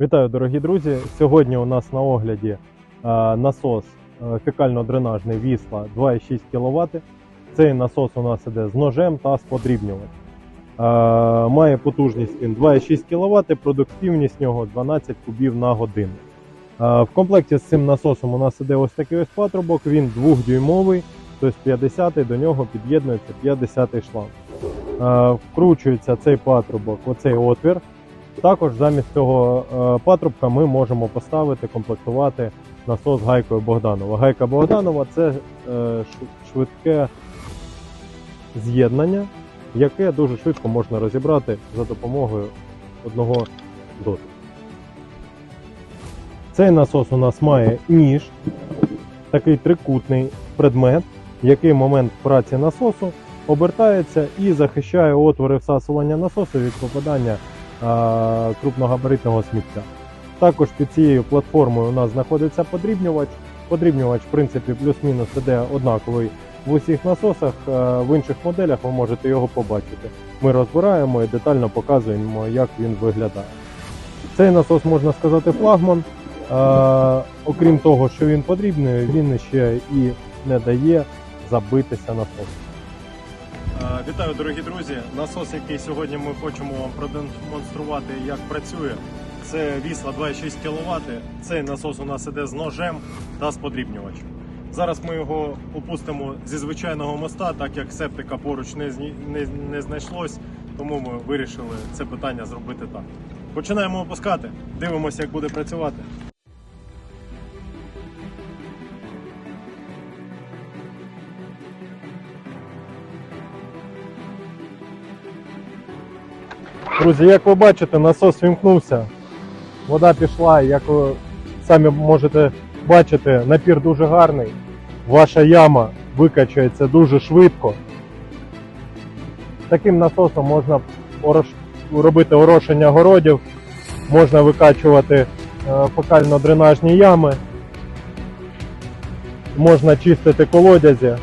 Вітаю, дорогі друзі! Сьогодні у нас на огляді е, насос е, фекально-дренажний Вісла 2,6 кВт. Цей насос у нас іде з ножем та з подрібнювачем. Е, Має потужність він 2,6 кВт, продуктивність нього 12 кубів на годину. В комплекті з цим насосом у нас іде ось такий ось патрубок, він 2-дюймовий, тобто 50 до нього під'єднується 50 шланг. Вкручується цей патрубок, оцей отвір. Також замість цього е, патрубка ми можемо поставити, комплектувати насос гайкою Богданова. Гайка Богданова це е, швидке з'єднання, яке дуже швидко можна розібрати за допомогою одного дотику. Цей насос у нас має ніж, такий трикутний предмет, який момент праці насосу обертається і захищає отвори всасування насосу від попадання крупногабаритного сміття. Також під цією платформою у нас знаходиться подрібнювач. Подрібнювач, в принципі, плюс-мінус іде однаковий в усіх насосах. Е, В інших моделях ви можете його побачити. Ми розбираємо і детально показуємо, як він виглядає. Цей насос можна сказати флагман. Е, Окрім того, що він подрібний, він ще і не дає забитися насосом. Е, Вітаю, дорогі друзі! Насос, який сьогодні ми хочемо вам продемонструвати, як працює, це вісла 2,6 кВт. Цей насос у нас іде з ножем та з подрібнювачем. Зараз ми його опустимо зі звичайного моста, так як септика поруч не, не, не знайшлось, тому ми вирішили це питання зробити так. Починаємо опускати, дивимося, як буде працювати. Друзі, як ви бачите, насос вімкнувся. Вода пішла, як ви самі можете бачити, напір дуже гарний. Ваша яма викачується дуже швидко. Таким насосом можна робити орошення городів, можна викачувати е, фекально-дренажні ями, можна чистити колодязі.